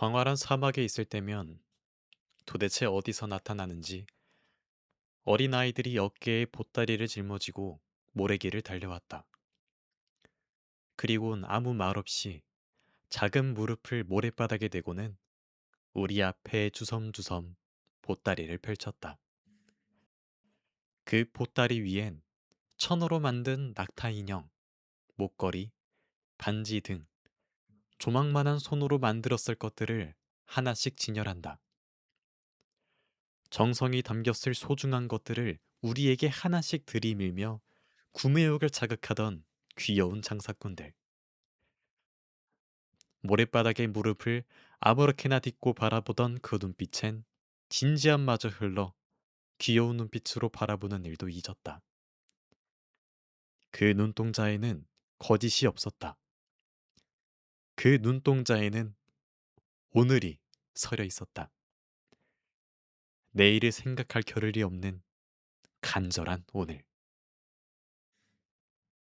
광활한 사막에 있을 때면 도대체 어디서 나타나는지 어린아이들이 어깨에 보따리를 짊어지고 모래길을 달려왔다. 그리곤 아무 말 없이 작은 무릎을 모래바닥에 대고는 우리 앞에 주섬주섬 보따리를 펼쳤다. 그 보따리 위엔 천으로 만든 낙타 인형, 목걸이, 반지 등 조망만한 손으로 만들었을 것들을 하나씩 진열한다. 정성이 담겼을 소중한 것들을 우리에게 하나씩 들이밀며 구매욕을 자극하던 귀여운 장사꾼들. 모래바닥에 무릎을 아무렇게나 딛고 바라보던 그 눈빛엔 진지함마저 흘러 귀여운 눈빛으로 바라보는 일도 잊었다. 그 눈동자에는 거짓이 없었다. 그 눈동자에는 오늘이 서려 있었다. 내일을 생각할 겨를이 없는 간절한 오늘.